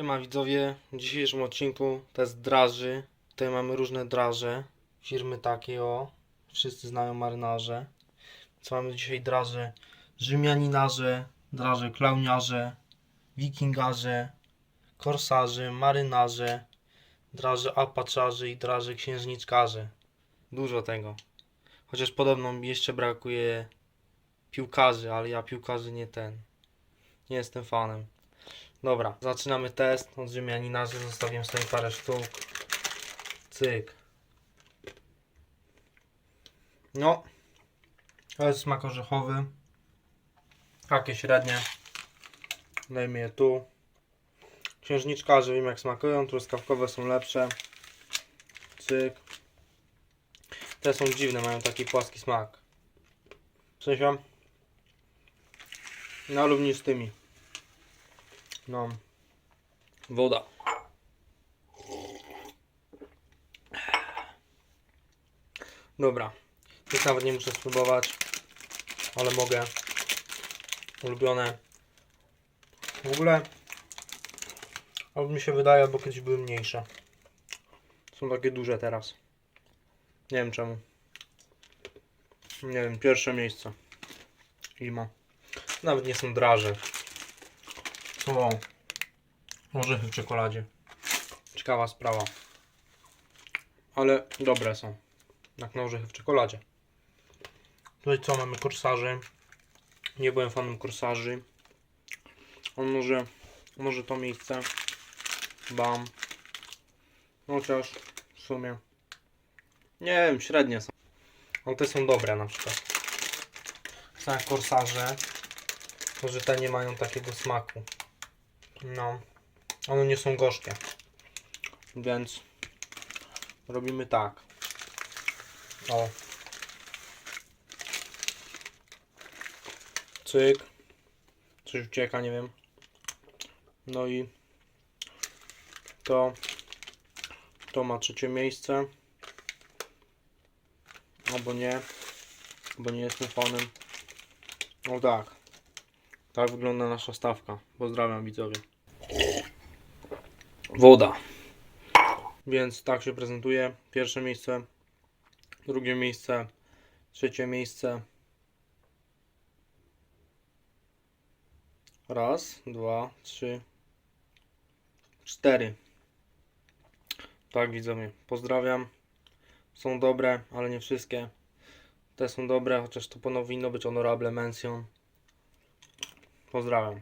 Siema widzowie, w dzisiejszym odcinku test draży. Tutaj mamy różne draże, firmy takie o, wszyscy znają marynarze. Co mamy dzisiaj draże Rzymianinarze, draże klauniarze, wikingarze, korsarze, marynarze, draże apaczarze i draże księżniczkarze. Dużo tego. Chociaż podobno mi jeszcze brakuje piłkarzy, ale ja piłkarzy nie ten. Nie jestem fanem. Dobra, zaczynamy test od Rzymianinarzy. Zostawiam sobie parę sztuk. Cyk. No. To jest smak orzechowy. Takie średnie. Dajmy je tu. Księżniczkarze wiem jak smakują. Truskawkowe są lepsze. Cyk. Te są dziwne, mają taki płaski smak. W sensie. No równie z tymi. No. Woda. Dobra. Tych nawet nie muszę spróbować. Ale mogę. Ulubione. W ogóle. Albo mi się wydaje, albo kiedyś były mniejsze. Są takie duże teraz. Nie wiem czemu. Nie wiem, pierwsze miejsce. Ima. Nawet nie są draże. Są orzechy w czekoladzie. Ciekawa sprawa. Ale dobre są. Jak na orzechy w czekoladzie. Tutaj co mamy korsarzy. Nie byłem fanem korsarzy. On może, może to miejsce. Bam. Chociaż w sumie. Nie wiem, średnie są. Ale te są dobre na przykład. Są jak korsarze. To, że te nie mają takiego smaku. No. One nie są gorzkie. Więc robimy tak. O. Cyk. Coś ucieka, nie wiem. No i to to ma trzecie miejsce. Albo nie. Bo nie jestem fanem. O tak. Tak wygląda nasza stawka. Pozdrawiam widzowie. Woda. Więc tak się prezentuje. Pierwsze miejsce, drugie miejsce, trzecie miejsce. Raz, dwa, trzy, cztery. Tak widzowie. Pozdrawiam. Są dobre, ale nie wszystkie. Te są dobre, chociaż to powinno być honorable mention. Pozdrawiam.